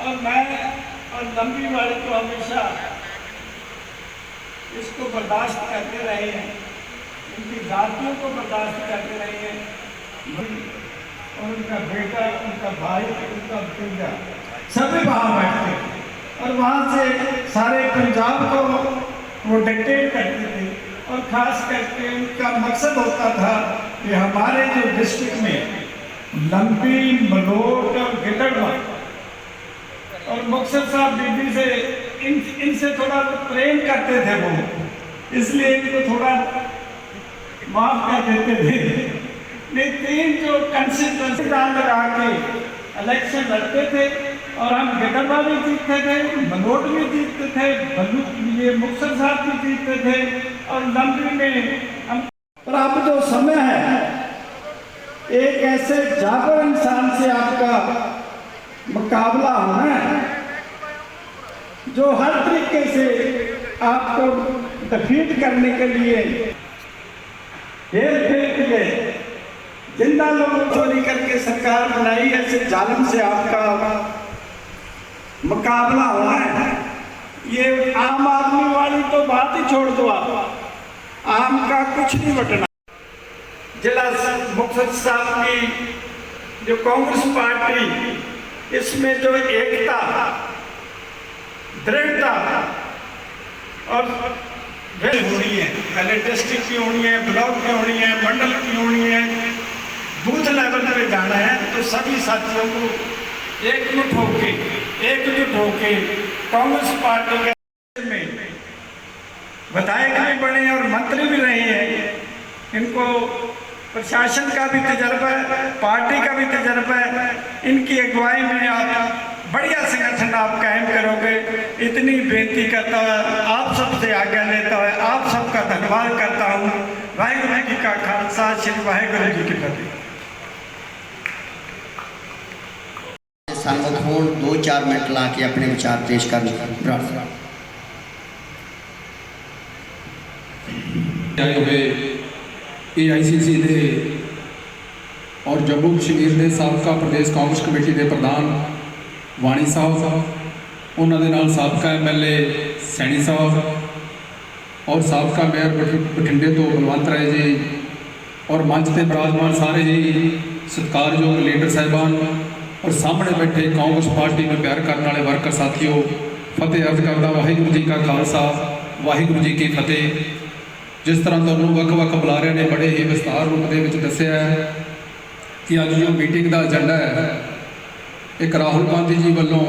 और मैं और लंबी वाले को हमेशा इसको बर्दाश्त करते रहे हैं। इनकी जातियों को बर्दाश्त करते रहे हैं। और उनका बेटा, उनका भाई, उनका भतीजा सभी वहाँ बैठते और वहाँ से सारे पंजाब को वो डिक्टेट करते थे। और खास करके उनका मकसद होता था कि हमारे जो डिस्ट्रिक्ट में लंबी मलोट और गिलड़वा और मुक्सर साहब बीबी से इन, इनसे थोड़ा प्रेम करते थे वो। इसलिए इनको थोड़ा माफ़ कर देते थे। नहीं तीन जो कंसिस्टेंसी दान लगा के इलेक्शन लड़ते थे और हम गिदड़वा भी जीतते थे मलोट भी जीतते थे बल्लू ये मुक्सर साहब भी जीतते थे और लंबी में हम पर अब जो समय है, एक ऐसे जाबर इंसान से आपका मुकाबला होना है, जो हर तरीके से आपको डिफीट करने के लिए हेर फेर के ज़िंदा लोगों को चोरी करके सरकार बनाई, ऐसे जालिम से आपका मुकाबला होना है। ये आम आदमी वाली तो बात ही छोड़ दो आप। आम का कुछ नहीं बटना। जिला मुख्य साहब की जो कांग्रेस पार्टी, इसमें जो एकता, दृढ़ता और होनी है, पहले डिस्ट्रिक्ट की होनी है ब्लॉक की होनी है, मंडल की होनी है बूथ लेवल पे जाना है तो सभी साथियों को एकजुट होके एकजुट होके कांग्रेस पार्टी के में विधायक भी बने और मंत्री भी रहे हैं इनको प्रशासन का भी तजर्बा है पार्टी का भी तजर्बा है इनकी अगुवाई में आप बढ़िया संगठन आप कायम करोगे इतनी बेनती करता है आप सबसे आज्ञा लेता है आप सबका धन्यवाद करता हूँ वाहिगुरु जी का खालसा श्री वाहिगुरु जी की फतेह ਸਨਮੁਖ ਹੋਣ 2-4 ਮਿੰਟ ਲਾ ਕੇ ਆਪਣੇ ਵਿਚਾਰ ਪੇਸ਼ ਕਰਨ ਪ੍ਰਾਰਥਨਾ ਆਏ ਹੋਏ ਏਆਈਸੀਸੀ ਦੇ ਔਰ ਜੰਮੂ ਕਸ਼ਮੀਰ ਦੇ ਸਾਬਕਾ ਪ੍ਰਦੇਸ਼ ਕਾਂਗਰਸ ਕਮੇਟੀ ਦੇ ਪ੍ਰਧਾਨ ਵਾਣੀ ਸਾਹਿਬ, ਉਹਨਾਂ ਦੇ ਨਾਲ ਸਾਬਕਾ ਐਮਐਲਏ ਸੈਣੀ ਸਾਹਿਬ ਔਰ ਸਾਬਕਾ ਮੇਅਰ ਬਠ- ਬਠਿੰਡੇ ਤੋਂ ਬਲਵੰਤ ਰਾਏ ਜੀ ਔਰ ਮੰਚ ਤੇ ਬਰਾਜਮਾਨ ਸਾਰੇ ਜੀ ਸਤਿਕਾਰਯੋਗ ਲੀਡਰ ਸਾਹਿਬਾਨ ਔਰ ਸਾਹਮਣੇ ਬੈਠੇ ਕਾਂਗਰਸ ਪਾਰਟੀ ਨੂੰ ਪਿਆਰ ਕਰਨ ਵਾਲੇ ਵਰਕਰ ਸਾਥੀਓ, ਫਤਿਹ ਅਰਜ਼ ਕਰਦਾ ਵਾਹਿਗੁਰੂ ਜੀ ਕਾ ਖਾਲਸਾ, ਵਾਹਿਗੁਰੂ ਜੀ ਕੀ ਫਤਿਹ। ਜਿਸ ਤਰ੍ਹਾਂ ਤੁਹਾਨੂੰ ਵੱਖ-ਵੱਖ ਬੁਲਾਰਿਆਂ ਨੇ ਬੜੇ ਹੀ ਵਿਸਤਾਰ ਰੂਪ ਦੇ ਵਿੱਚ ਦੱਸਿਆ ਹੈ ਕਿ ਅੱਜ ਜੋ ਮੀਟਿੰਗ ਦਾ ਏਜੰਡਾ ਹੈ, ਇੱਕ ਰਾਹੁਲ ਗਾਂਧੀ ਜੀ ਵੱਲੋਂ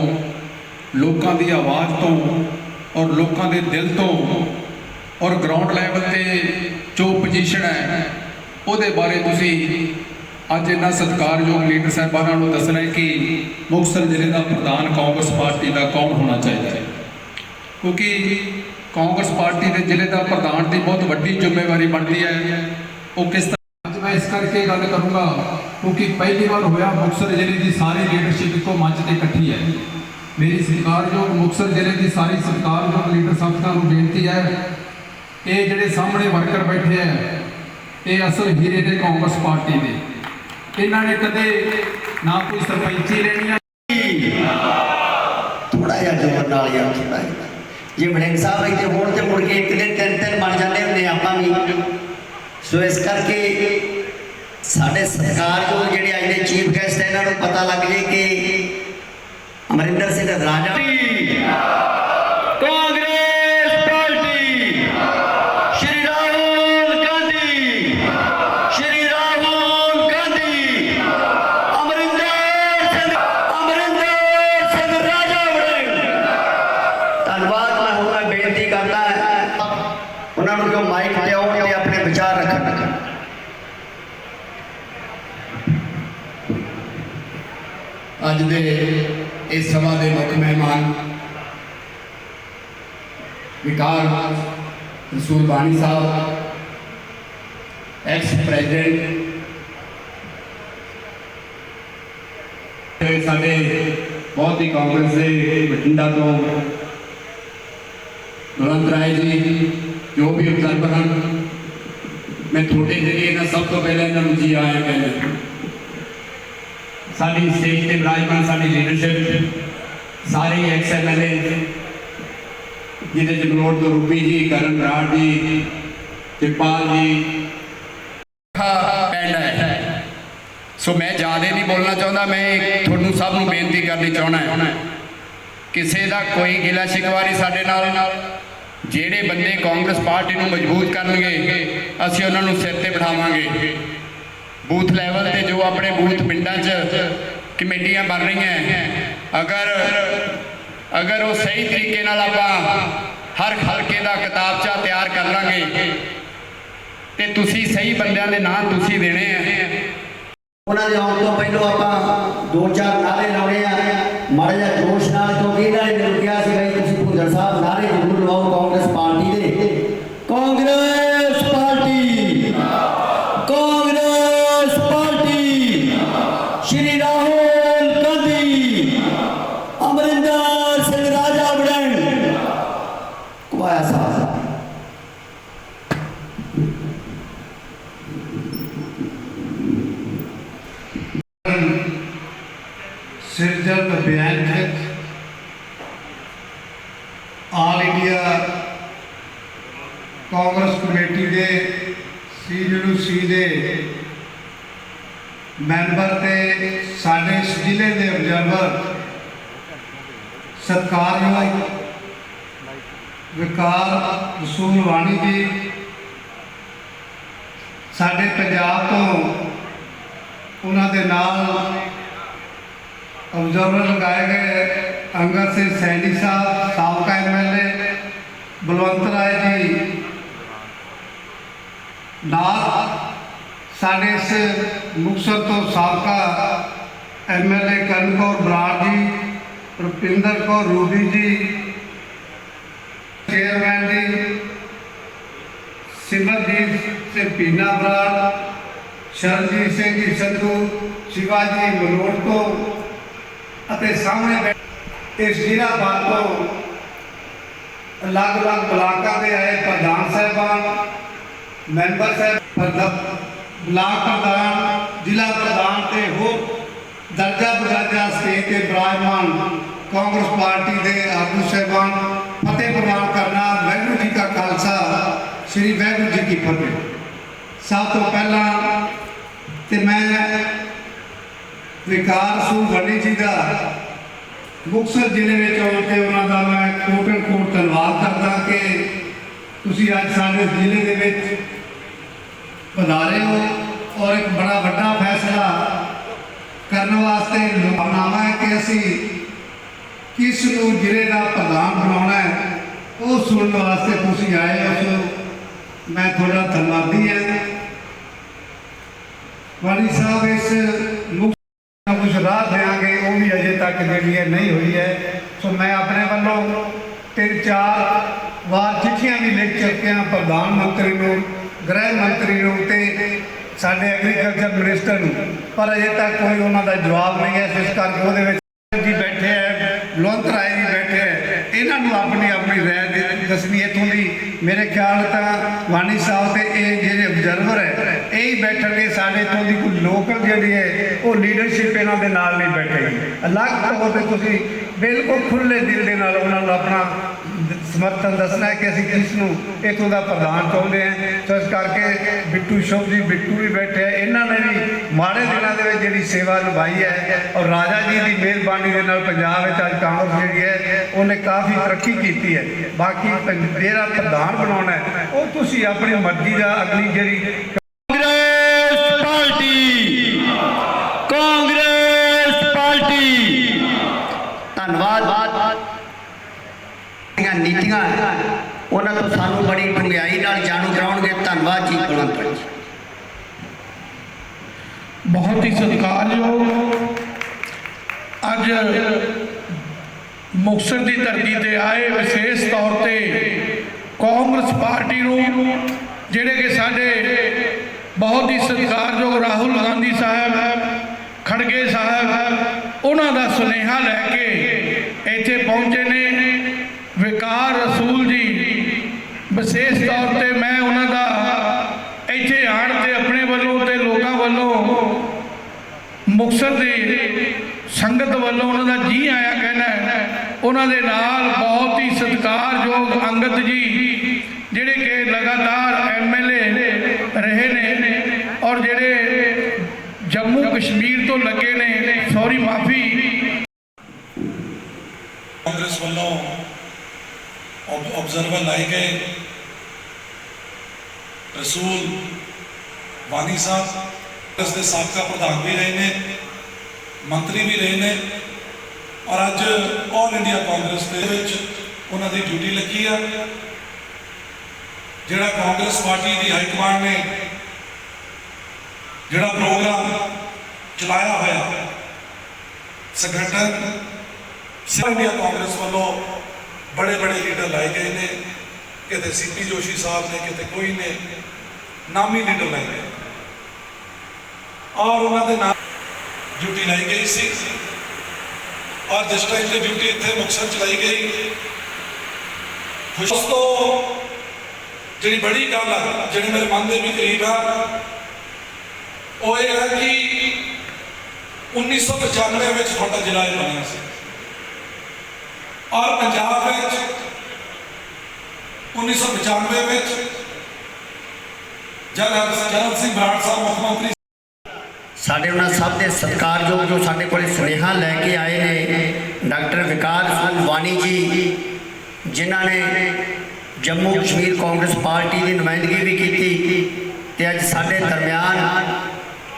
ਲੋਕਾਂ ਦੀ ਆਵਾਜ਼ ਤੋਂ ਔਰ ਲੋਕਾਂ ਦੇ ਦਿਲ ਤੋਂ ਔਰ ਗਰਾਊਂਡ ਲੈਵਲ ਤੇ ਜੋ ਪੋਜੀਸ਼ਨ ਹੈ, ਉਹਦੇ ਬਾਰੇ ਤੁਸੀਂ ਅੱਜ ਇਹਨਾਂ ਸਤਿਕਾਰਯੋਗ ਲੀਡਰ ਸਾਹਿਬਾਨਾਂ ਨੂੰ ਦੱਸਣਾ ਹੈ ਕਿ ਮੁਕਤਸਰ ਜ਼ਿਲ੍ਹੇ ਦਾ ਪ੍ਰਧਾਨ ਕਾਂਗਰਸ ਪਾਰਟੀ ਦਾ ਕੌਣ ਹੋਣਾ ਚਾਹੀਦਾ ਹੈ? ਕਿਉਂਕਿ ਕਾਂਗਰਸ ਪਾਰਟੀ ਦੇ ਜ਼ਿਲ੍ਹੇ ਦਾ ਪ੍ਰਧਾਨ ਦੀ ਬਹੁਤ ਵੱਡੀ ਜ਼ਿੰਮੇਵਾਰੀ ਬਣਦੀ ਹੈ। ਉਹ ਕਿਸ ਤਰ੍ਹਾਂ ਅੱਜ ਮੈਂ ਇਸ ਕਰਕੇ ਗੱਲ ਕਰੂੰਗਾ, ਕਿਉਂਕਿ ਪਹਿਲੀ ਵਾਰ ਹੋਇਆ ਮੁਕਤਸਰ ਜ਼ਿਲ੍ਹੇ ਦੀ ਸਾਰੀ ਲੀਡਰਸ਼ਿਪ ਇੱਕੋ ਮੰਚ ਤੇ ਇਕੱਠੀ ਹੈ। ਮੇਰੀ ਸਤਿਕਾਰਯੋਗ ਮੁਕਤਸਰ ਜ਼ਿਲ੍ਹੇ ਦੀ ਸਾਰੀ ਸਤਿਕਾਰਯੋਗ ਲੀਡਰ ਸਾਥੀਆਂ ਨੂੰ ਬੇਨਤੀ ਹੈ, ਇਹ ਜਿਹੜੇ ਸਾਹਮਣੇ ਵਰਕਰ ਬੈਠੇ ਹੈ, ਇਹ ਅਸਲ ਹੀਰੇ ਨੇ ਕਾਂਗਰਸ ਪਾਰਟੀ ਦੇ। ਇਹਨਾਂ ਨੇ ਕਦੇ ਨਾ ਕੋਈ ਸਰਪੰਚੀ ਲੈਣੀ ਥੋੜਾ ਜਿਹਾ ਜ਼ੋਰ ਨਾਲ ਯਾਰ ਥੋੜਾ ਜਿਹਾ। ਜੇ ਵੜਿੰਗ ਸਾਹਿਬ ਇੱਥੇ ਹੋਣ ਤੇ ਮੁੜ ਕੇ ਇੱਕ ਦਿਨ ਤਿੰਨ ਤਿੰਨ ਬਣ ਜਾਂਦੇ ਹੁੰਦੇ ਆਪਾਂ ਵੀ। ਸੋ ਇਸ ਕਰਕੇ ਸਾਡੇ ਸਰਕਾਰਯੋਗ ਜਿਹੜੇ ਅੱਜ ਦੇ ਚੀਫ ਗੈਸਟ ਇਹਨਾਂ ਨੂੰ ਪਤਾ ਲੱਗ ਜੇ ਕਿ ਅਮਰਿੰਦਰ ਸਿੰਘ ਰਾਜਾ ਵਿਕਾਰ ਰਸੂਲ ਬਾਣੀ ਸਾਹਿਬ ਐਕਸ ਪ੍ਰੈਜ਼ੀਡੈਂਟ ਤੇ ਸਾਡੇ ਬਹੁਤ ਹੀ ਕਾਂਗਰਸ ਦੇ ਬਠਿੰਡਾ ਤੋਂ ਬਲਵੰਤ ਰਾਏ ਜੀ ਜੋ ਵੀ ਅਬਜ਼ਰਵਰ ਹਨ ਮੈਂ ਤੁਹਾਡੇ ਜਰੀਏ ਨਾਲ ਸਭ ਤੋਂ ਪਹਿਲਾਂ ਇਹਨਾਂ ਨੂੰ ਜੀ ਆਇਆਂ ਕਹਿੰਦਾ ਸਾਡੀ ਸਟੇਜ ਤੇ ਵਿਰਾਜਮਾਨ ਸਾਡੀ ਲੀਡਰਸ਼ਿਪ ਸਾਰੇ ਐਕਸ ਐਮਐਲਏ ਜਿਹਦੇ ਚ ਬਲੋਡ ਤੋਂ ਰੂਪੀ ਜੀ, ਕਰਨ ਬਰਾੜ ਜੀ ਤਿਰਪਾਲ ਜੀ। ਪਿੰਡ ਹੈ। ਸੋ ਮੈਂ ਜ਼ਿਆਦਾ ਨਹੀਂ ਬੋਲਣਾ ਚਾਹੁੰਦਾ, ਮੈਂ ਤੁਹਾਨੂੰ ਸਭ ਨੂੰ ਬੇਨਤੀ ਕਰਨੀ ਚਾਹੁੰਦਾ ਕਿਸੇ ਦਾ ਕੋਈ ਗਿਲਾ ਸ਼ਿਕਵਾਰੀ ਸਾਡੇ ਨਾਲ, ਜਿਹੜੇ ਬੰਦੇ ਕਾਂਗਰਸ ਪਾਰਟੀ ਨੂੰ ਮਜ਼ਬੂਤ ਕਰਨਗੇ, ਅਸੀਂ ਉਹਨਾਂ ਨੂੰ ਸਿਰ ਤੇ ਬਿਠਾਵਾਂਗੇ। ਬੂਥ ਲੈਵਲ ਤੇ ਜੋ ਆਪਣੇ ਬੂਥ ਪਿੰਡਾਂ 'ਚ ਕਮੇਟੀਆਂ ਬਣ ਰਹੀਆਂ, ਅਗਰ ਅਗਰ ਉਹ ਸਹੀ ਤਰੀਕੇ ਨਾਲ ਆਪਾਂ ਹਰ ਹਲਕੇ ਦਾ ਕਿਤਾਬਚਾ ਤਿਆਰ ਕਰ ਲਾਂਗੇ, ਤੇ ਤੁਸੀਂ ਸਹੀ ਬੰਦਿਆਂ ਦੇ ਨਾਂ ਤੁਸੀਂ ਦੇਣੇ ਆ। ਉਹਨਾਂ ਦੇ ਆਉਣ ਤੋਂ ਪਹਿਲਾਂ ਆਪਾਂ ਦੋ ਚਾਰ ਨਾਰੇ ਲਾਉਣੇ ਆ। ਮਾੜਾ ਜਿਹਾ ਜੋਸ਼ ਨਾਲ ਕਿਉਂਕਿ ਇਹਨਾਂ ਨੇ ਮੈਨੂੰ ਕਿਹਾ ਸੀ ਬਈ ਤੁਸੀਂ ਭੁੱਲਰ ਸਾਹਿਬ ਨਾਰੇ ਜ਼ਰੂਰ ਲਵਾਓ ਕਾਂਗਰਸ ਪਾਰਟੀ ਦੇ Congress party Congress party Shri Rahul Gandhi Amarinder Singh Raja Warring ਕੁਆਇਆ ਸਾਹਿਬ ਸਿਰਜਣ ਅਭਿਆਨ ਆਲ ਇੰਡੀਆ ਕਾਂਗਰਸ ਕਮੇਟੀ ਦੇ ਸੀਯੂਸੀ ਦੇ ਮੈਂਬਰ ਤੇ ਸਾਡੇ ਇਸ ਜ਼ਿਲ੍ਹੇ ਦੇ ਅਬਜ਼ਰਵਰ ਸਤਿਕਾਰਯੋਗ ਵਿਕਾਰ ਰਸੂਲ ਵਾਣੀ ਜੀ, ਸਾਡੇ ਪੰਜਾਬ ਤੋਂ ਉਹਨਾਂ ਦੇ ਨਾਲ ਅਬਜ਼ਰਵਰ ਲਗਾਏ ਗਏ ਅੰਗਦ ਸਿੰਘ ਸੈਣੀ ਸਾਹਿਬ, ਸਾਬਕਾ ਐਮਐਲਏ ਬਲਵੰਤ ਰਾਏ ਜੀ ਨਾਲ ਸਾਡੇ ਇਸ ਮੁਕਸਰ ਤੋਂ ਸਾਬਕਾ ਐਮਐਲਏ ਕਰਨ ਕੌਰ ਬਰਾੜ ਜੀ, ਰੁਪਿੰਦਰ ਕੌਰ ਰੂਬੀ ਜੀ, ਚੇਅਰਮੈਨ ਜੀ ਸਿਮਰਦੀਪ ਸਿੰਘ ਪੀਨਾ ਬਰਾੜ ਸ਼ਰਨਜੀਤ ਸਿੰਘ ਜੀ ਸੰਧੂ, ਸ਼ਿਵਾਜੀ ਮਲੋਟ ਤੋਂ ਅਤੇ ਸਾਹਮਣੇ ਇਸ ਜ਼ਿਲ੍ਹਾ ਤੋਂ ਅਲੱਗ-ਅਲੱਗ ਬਲਾਕਾਂ ਦੇ ਆਏ ਪ੍ਰਧਾਨ ਸਾਹਿਬਾਨ, ਮੈਂਬਰ ਸਾਹਿਬ ਬਲਾਕ ਪ੍ਰਧਾਨ, ਜ਼ਿਲ੍ਹਾ ਪ੍ਰਧਾਨ ਤੇ ਹੋਰ ਦਰਜਾ ਬਦਰਜਾ ਸਟੇਜ ਤੇ ਬਿਰਾਜਮਾਨ ਕਾਂਗਰਸ ਪਾਰਟੀ ਦੇ ਆਗੂ ਸਾਹਿਬਾਨ ਫਤਿਹ ਪ੍ਰਵਾਨ ਕਰਨਾ ਵਾਹਿਗੁਰੂ ਜੀ ਕਾ ਖਾਲਸਾ ਸ੍ਰੀ ਵਾਹਿਗੁਰੂ ਜੀ ਕੀ ਫਤਿਹ ਸਭ ਤੋਂ ਪਹਿਲਾਂ ਤੇ ਮੈਂ ਵਿਕਾਰ ਸੂ ਵੰਡੀ ਜੀ ਦਾ ਮੁਕਤਸਰ ਜ਼ਿਲ੍ਹੇ ਵਿੱਚ ਆਉਣ ਤੇ ਉਹਨਾਂ ਦਾ ਮੈਂ ਕੋਟਨ ਕੋਟ ਧੰਨਵਾਦ ਕਰਦਾ ਕਿ ਤੁਸੀਂ ਅੱਜ ਸਾਡੇ ਜ਼ਿਲ੍ਹੇ ਦੇ ਵਿੱਚ ਪਧਾਰੇ ਹੋ ਔਰ ਇੱਕ ਬੜਾ ਵੱਡਾ ਫੈਸਲਾ ਕਰਨ ਵਾਸਤੇ ਲੋਕਨਾਮਾ ਹੈ ਕਿ ਅਸੀਂ ਕਿਸ ਨੂੰ ਜ਼ਿਲ੍ਹੇ ਦਾ ਪ੍ਰਧਾਨ ਬਣਾਉਣਾ ਹੈ, ਉਹ ਸੁਣਨ ਵਾਸਤੇ ਤੁਸੀਂ ਆਏ ਹੋ। ਮੈਂ ਤੁਹਾਡਾ ਧੰਨਵਾਦੀ ਹਾਂ। ਵਾਲੀ ਸਾਹਿਬ, ਇਸ ਮੁਕਤ ਨੂੰ ਕੁਝ ਰਾਹ ਦੇਾਂਗੇ ਉਹ ਵੀ ਅਜੇ ਤੱਕ ਜਿਹੜੀ ਹੈ ਨਹੀਂ ਹੋਈ ਹੈ। ਸੋ ਮੈਂ ਆਪਣੇ ਵੱਲੋਂ ਤਿੰਨ ਚਾਰ ਵਾਰ ਚਿੱਠੀਆਂ ਵੀ ਲਿਖ ਚੁੱਕਿਆ ਪ੍ਰਧਾਨ ਮੰਤਰੀ ਨੂੰ, ਗ੍ਰਹਿ ਮੰਤਰੀ ਨੂੰ ਤੇ ਸਾਡੇ ਐਗਰੀਕਲਚਰ ਮਿਨਿਸਟਰ ਨੂੰ। ਪਰ ਅਜੇ ਤੱਕ ਕੋਈ ਉਹਨਾਂ ਦਾ ਜਵਾਬ ਨਹੀਂ ਹੈ ਇਸ ਕਰਕੇ ਉਹਦੇ ਵਿੱਚ ਜੀ ਬੈਠੇ ਹੈ, ਬਲਵੰਤ ਰਾਏ ਜੀ ਬੈਠੇ ਹੈ। ਇਹਨਾਂ ਨੂੰ ਆਪਣੀ ਆਪਣੀ ਰਾਏ ਦੇ- ਦੱਸਣੀ ਇੱਥੋਂ ਦੀ ਮੇਰੇ ਖਿਆਲ ਤਾਂ ਵਾਨੀ ਸਾਹਿਬ ਤੇ ਇਹ ਜਿਹੜੇ ਅਬਜ਼ਰਵਰ ਹੈ, ਇਹ ਹੀ ਬੈਠਣਗੇ ਸਾਡੇ ਦੀ ਕੋਈ ਲੋਕਲ ਜਿਹੜੀ ਹੈ, ਉਹ ਲੀਡਰਸ਼ਿਪ ਇਹਨਾਂ ਦੇ ਨਾਲ ਨਹੀਂ ਬੈਠੇਗੀ ਅਲੱਗ ਤੌਰ ਤੇ ਤੁਸੀਂ ਬਿਲਕੁਲ ਖੁੱਲੇ ਦਿਲ ਦੇ ਨਾਲ ਉਹਨਾਂ ਨੂੰ ਆਪਣਾ ਸਮਰਥਨ ਦੱਸਣਾ ਕਿ ਅਸੀਂ ਕਿਸ ਨੂੰ ਇੱਥੋਂ ਦਾ ਪ੍ਰਧਾਨ ਚਾਹੁੰਦੇ ਹਾਂ। ਸੋ ਇਸ ਕਰਕੇ ਬਿੱਟੂ ਸ਼ੋਭ ਜੀ, ਬਿੱਟੂ ਵੀ ਬੈਠੇ ਆ। ਇਹਨਾਂ ਨੇ ਵੀ ਮਾੜੇ ਦਿਨਾਂ ਦੇ ਵਿੱਚ ਜਿਹੜੀ ਸੇਵਾ ਨਿਭਾਈ ਹੈ, ਔਰ ਰਾਜਾ ਜੀ ਦੀ ਮਿਹਰਬਾਨੀ ਦੇ ਨਾਲ ਪੰਜਾਬ ਵਿੱਚ ਅੱਜ ਕਾਂਗਰਸ ਜਿਹੜੀ ਹੈ, ਉਹਨੇ ਕਾਫੀ ਤਰੱਕੀ ਕੀਤੀ ਹੈ। ਬਾਕੀ ਜਿਹੜਾ ਪ੍ਰਧਾਨ ਬਣਾਉਣਾ ਹੈ। ਉਹ ਤੁਸੀਂ ਆਪਣੀ ਮਰਜ਼ੀ ਦਾ ਅਗਲੀ ਜਿਹੜੀ ਪਾਰਟੀ। Congress party. ਧੰਨਵਾਦ। ਦੀਆਂ ਨੀਤੀਆਂ। ਉਹਨਾਂ ਤੋਂ ਸਾਨੂੰ ਬੜੀ ਡੂੰਘਾਈ ਨਾਲ ਜਾਣੂ ਕਰਾਉਣਗੇ। ਧੰਨਵਾਦ ਜੀ ਜੀ ਬਹੁਤ ਹੀ ਸਤਿਕਾਰਯੋਗ। ਅੱਜ ਮੁਕਤਸਰ ਦੀ ਧਰਤੀ ਤੇ ਆਏ ਵਿਸ਼ੇਸ਼ ਤੌਰ ਤੇ ਕਾਂਗਰਸ ਪਾਰਟੀ ਨੂੰ ਜਿਹੜੇ ਕਿ ਸਾਡੇ ਬਹੁਤ ਹੀ ਸਤਿਕਾਰਯੋਗ ਰਾਹੁਲ ਗਾਂਧੀ ਸਾਹਿਬ ਖੜਗੇ ਸਾਹਿਬ, ਉਹਨਾਂ ਦਾ ਸੁਨੇਹਾ ਲੈ ਕੇ ਇੱਥੇ ਪਹੁੰਚੇ ਨੇ। ਵਿਕਾਰ ਰਸੂਲ ਜੀ, ਵਿਸ਼ੇਸ਼ ਤੌਰ ਤੇ ਮੈਂ ਉਹਨਾਂ ਦਾ ਇੱਥੇ ਆਣ ਤੇ ਆਪਣੇ ਵੱਲੋਂ ਤੇ ਲੋਕਾਂ ਵੱਲੋਂ ਮੁਕਸਰ ਦੀ ਸੰਗਤ ਵੱਲੋਂ ਉਹਨਾਂ ਦਾ ਜੀ ਆਇਆ ਕਹਿਣਾ ਉਹਨਾਂ ਦੇ ਨਾਲ ਬਹੁਤ ਹੀ ਸਤਿਕਾਰਯੋਗ ਅੰਗਦ ਜੀ, ਜਿਹੜੇ ਕਿ ਲਗਾਤਾਰ ਐਮਐਲਏ ਨੇ ਜਿਹੜੇ ਜੰਮੂ ਕਸ਼ਮੀਰ ਤੋਂ ਲੱਗੇ ਨੇ, ਸੌਰੀ, ਮਾਫੀ। ਕਾਂਗਰਸ ਵੱਲੋਂ ਆਬਜ਼ਰਵਰ ਲਾਏ ਗਏ ਰਸੂਲ ਵਾਨੀ ਸਾਹਿਬ ਇਸ ਦੇ ਸਾਬਕਾ ਪ੍ਰਧਾਨ ਵੀ ਰਹੇ ਨੇ, ਮੰਤਰੀ ਵੀ ਰਹੇ ਨੇ, ਔਰ ਅੱਜ ਆਲ ਇੰਡੀਆ ਕਾਂਗਰਸ ਦੇ ਵਿੱਚ ਉਹਨਾਂ ਦੀ ਡਿਊਟੀ ਲੱਗੀ ਆ, ਜਿਹੜਾ ਕਾਂਗਰਸ ਪਾਰਟੀ ਦੀ ਹਾਈ ਕਮਾਂਡ ਨੇ ਜਿਹੜਾ ਪ੍ਰੋਗਰਾਮ ਚਲਾਇਆ ਹੋਇਆ, ਸੰਗਠਨ ਸਾਰੀ ਕਾਂਗਰਸ ਵੱਲੋਂ ਬੜੇ ਬੜੇ ਲੀਡਰ ਲਾਏ ਗਏ ਨੇ, ਕਿਤੇ ਸੀਪੀ ਜੋਸ਼ੀ ਸਾਹਿਬ ਨੇ, ਕਿਤੇ ਕੋਈ ਨੇ, ਨਾਮੀ ਲੀਡਰ ਲਾਏ ਗਏ। ਔਰ ਉਹਨਾਂ ਦੇ ਨਾਲ ਡਿਊਟੀ ਲਾਈ ਗਈ ਸੀ। ਔਰ ਜਿਸ ਟਾਈਮ ਤੇ ਡਿਊਟੀ ਇੱਥੇ ਮੁਕਤਸਰ ਚਲਾਈ ਗਈ, ਉਸ ਤੋਂ ਜਿਹੜੀ ਬੜੀ ਗੱਲ ਆ, ਜਿਹੜੀ ਮੇਰੇ ਮਨ ਦੇ ਵੀ ਕਰੀਬ ਆ ਉਹ ਇਹ ਹੈ ਕਿ 1995 ਵਿੱਚ ਤੁਹਾਡਾ ਜ਼ਿਲ੍ਹਾ ਬਣਿਆ ਸੀ। ਔਰ ਪੰਜਾਬ ਵਿੱਚ 1995 ਵਿੱਚ ਜਦ ਜਨਰਲ ਸਿੰਘ ਬਰਾੜ ਸਾਹਿਬ ਮੁੱਖ ਮੰਤਰੀ ਸਾਡੇ ਉਹਨਾਂ ਸਭ ਦੇ ਸਤਿਕਾਰਯੋਗ ਜੋ ਸਾਡੇ ਕੋਲ ਸੁਨੇਹਾ ਲੈ ਕੇ ਆਏ ਨੇ, ਡਾਕਟਰ ਵਿਕਾਸ ਸਿੰਘ ਵਾਨੀ ਜੀ, ਜਿਨ੍ਹਾਂ ਨੇ ਜੰਮੂ ਕਸ਼ਮੀਰ ਕਾਂਗਰਸ ਪਾਰਟੀ ਦੀ ਨੁਮਾਇੰਦਗੀ ਵੀ ਕੀਤੀ ਤੇ ਅੱਜ ਸਾਡੇ ਦਰਮਿਆਨ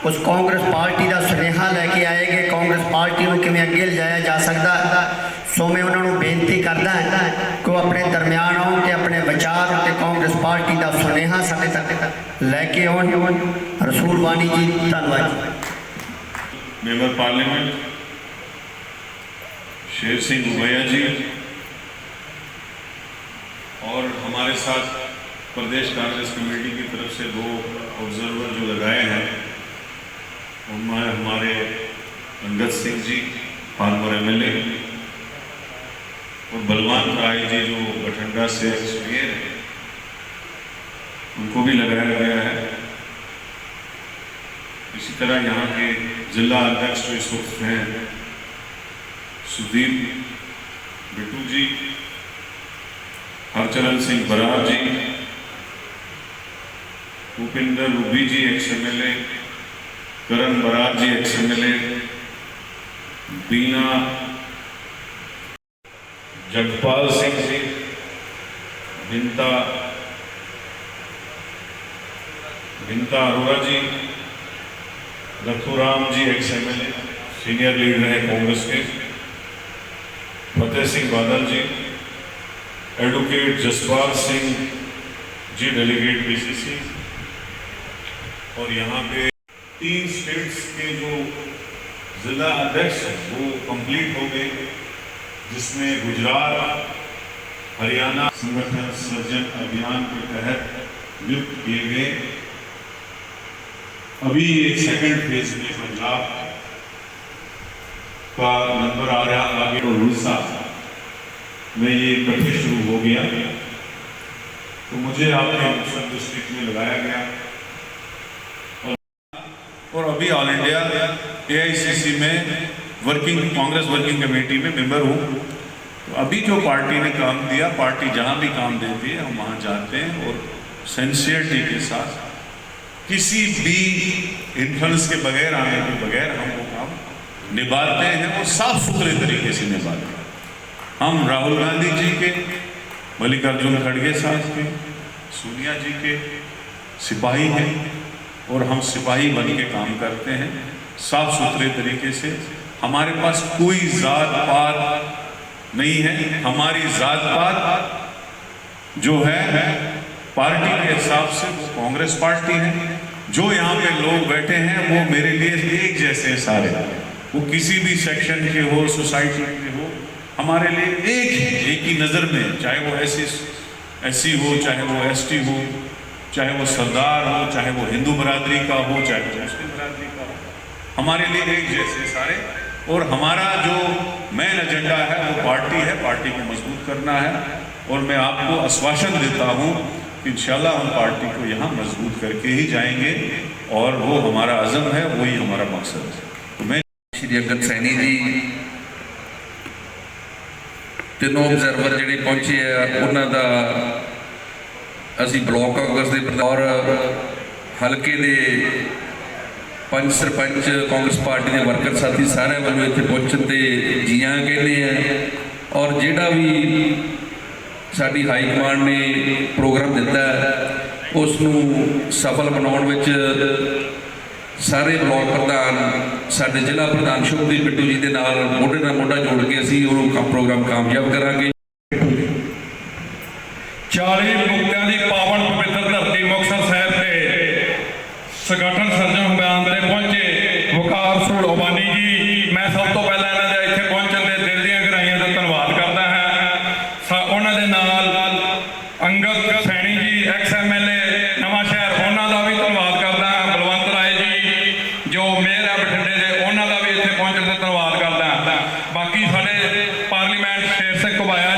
ਉਸ ਕਾਂਗਰਸ ਪਾਰਟੀ ਦਾ ਸੁਨੇਹਾ ਲੈ ਕੇ ਆਏ ਕਿ ਕਾਂਗਰਸ ਪਾਰਟੀ ਨੂੰ ਕਿਵੇਂ ਅੱਗੇ ਲਿਜਾਇਆ ਜਾ ਸਕਦਾ ਹੈ। ਸੋ ਮੈਂ ਉਹਨਾਂ ਨੂੰ ਬੇਨਤੀ ਕਰਦਾ ਹਾਂ ਕਿ ਉਹ ਆਪਣੇ ਦਰਮਿਆਨ ਆਉਣ ਤੇ ਆਪਣੇ ਵਿਚਾਰ ਤੇ ਕਾਂਗਰਸ ਪਾਰਟੀ ਦਾ ਸੁਨੇਹਾ ਸਾਡੇ ਤੱਕ ਲੈ ਕੇ ਆਉਣ ਰਸੂਲ ਵਾਨੀ ਜੀ ਧੰਨਵਾਦ ਜੀ मेंबर पार्लियामेंट शेर सिंह उमैया जी और हमारे साथ प्रदेश कांग्रेस कमेटी की तरफ से दो ऑब्जर्वर जो लगाए हैं उनमें हमारे अंगद सिंह जी फार्मर एमएलए और बलवान राय जी जो बठंडा से हैं उनको भी लगाया गया है। इसी तरह यहाँ के जिला अध्यक्ष जो इस वक्त हैं, Sudeep Bittu ji, Harcharan Singh Brar ji Bhupinder Ruby ji ex M Karan Brar ji ex M L A Bina Jagpal Singh ji, Binta Binta Arora ji, Lakhuram ji ex M L senior leader हैं कांग्रेस के। Fateh Singh Badal ji advocate Jaspal Singh ji delegate BCC और यहाँ पे तीन states के जो जिला अध्यक्ष हैं, वो कंप्लीट हो गए, जिसमें गुजरात, हरियाणा संगठन सर्जन अभियान के तहत नियुक्त किए गए। अभी एक सेकंड फ़ेज़ में पंजाब का नंबर आ रहा आगे और उड़ीसा में ये इकट्ठे शुरू हो गया। तो मुझे अमृतसर डिस्ट्रिक्ट में लगाया गया। और अभी ऑल इंडिया एआईसीसी में वर्किंग कांग्रेस वर्किंग कमेटी में मेंबर हूँ। तो अभी जो पार्टी ने काम दिया पार्टी जहाँ भी काम देती है, हम वहाँ जाते हैं और सेंसियरिटी के साथ किसी भी इन्फ्लुएंस के बगैर, आने के बगैर हम वो काम निभाते हैं और साफ़ सुथरे तरीके से निभाते हैं। हम राहुल गांधी जी के, मल्लिकार्जुन खड़गे साहब के, सोनिया जी के सिपाही हैं। और हम सिपाही बन के काम करते हैं साफ़ सुथरे तरीके से। हमारे पास कोई जात पात नहीं है। हमारी जात पात जो है, पार्टी के हिसाब से वो कांग्रेस पार्टी है। जो यहाँ पे लोग बैठे हैं, वो मेरे लिए एक जैसे हैं सारे। वो किसी भी सेक्शन के हो, सोसाइटी के हो, हमारे लिए एक है, एक ही नज़र में, चाहे वो एस ऐसी हो, चाहे वो एसटी हो चाहे वो सरदार हो, चाहे वो हिंदू बरादरी का हो, चाहे वो मुस्लिम बरादरी का हो, हमारे लिए एक जैसे सारे। और हमारा जो मेन एजेंडा है, वो पार्टी है। पार्टी को मज़बूत करना है। और मैं आपको आश्वासन देता हूँ कि इन हम पार्टी को यहाँ मज़बूत करके ही जाएँगे। और वो हमारा अज़म है वही हमारा मकसद है। तो मैं श्री अंगद सैनी जी तीनों ऑब्जर्वर जोड़े पहुँचे हैं उन्होंने ਅਸੀਂ ਬਲਾਕ ਕਾਂਗਰਸ ਦੇ ਪ੍ਰਧਾਨ ਹਲਕੇ ਦੇ ਪੰਜ ਸਰਪੰਚ, ਕਾਂਗਰਸ ਪਾਰਟੀ ਦੇ ਵਰਕਰ ਸਾਥੀ ਸਾਰਿਆਂ ਵੱਲੋਂ ਇੱਥੇ ਪਹੁੰਚਣ ਤੇ ਜੀਆਂ ਕਹਿੰਦੇ ਆ। ਔਰ ਜਿਹੜਾ ਵੀ ਸਾਡੀ ਹਾਈ ਕਮਾਂਡ ਨੇ ਪ੍ਰੋਗਰਾਮ ਦਿੱਤਾ ਉਸ ਨੂੰ ਸਫਲ ਬਣਾਉਣ ਵਿੱਚ ਸਾਰੇ ਬਲਾਕ ਪ੍ਰਧਾਨ, ਸਾਡੇ ਜ਼ਿਲ੍ਹਾ ਪ੍ਰਧਾਨ ਸ਼ੁਭਦੀਪ ਬਿੱਟੂ ਜੀ ਦੇ ਨਾਲ ਮੋਢੇ ਨਾਲ ਮੋਢਾ ਜੋੜ ਕੇ ਅਸੀਂ ਉਹ ਕੰਮ ਪ੍ਰੋਗਰਾਮ ਕਾਮਯਾਬ ਕਰਾਂਗੇ। 40 ਮੁਕਤਿਆਂ ਦੀ ਪਾਵਨ ਪਵਿੱਤਰ ਧਰਤੀ ਮੁਕਤਸਰ ਸਾਹਿਬ ਤੇ ਸੰਗਠਨ ਸਰਜਨ ਬਿਆਨ ਤੇ ਪਹੁੰਚੇ ਵਕਾਰ ਸੂਲ ਓਬਾਨੀ ਜੀ। ਮੈਂ ਸਭ ਤੋਂ ਪਹਿਲਾਂ ਇਹਨਾਂ ਦੇ ਇੱਥੇ ਪਹੁੰਚਣ ਦੇ ਦਿਲ ਦੀਆਂ ਗਹਿਰਾਈਆਂ ਦਾ ਧੰਨਵਾਦ ਕਰਦਾ ਹਾਂ। ਉਹਨਾਂ ਦੇ ਨਾਲ ਅੰਗਦ ਸੈਣੀ ਜੀ, ਐਕਸ ਐਮਐਲਏ ਨਵਾਂ ਸ਼ਹਿਰ, ਉਹਨਾਂ ਦਾ ਵੀ ਧੰਨਵਾਦ ਕਰਦਾ ਹਾਂ, ਬਲਵੰਤ ਰਾਏ ਜੀ, ਜੋ ਮੇਅਰ ਹੈ ਬਠਿੰਡੇ ਦੇ, ਉਹਨਾਂ ਦਾ ਵੀ ਇੱਥੇ ਪਹੁੰਚਣ ਤੇ ਧੰਨਵਾਦ ਕਰਦਾ ਹਾਂ। ਬਾਕੀ ਸਾਡੇ ਪਾਰਲੀਮੈਂਟ ਸ਼ੇਰ ਸਿੰਘ ਘੁਬਾਇਆ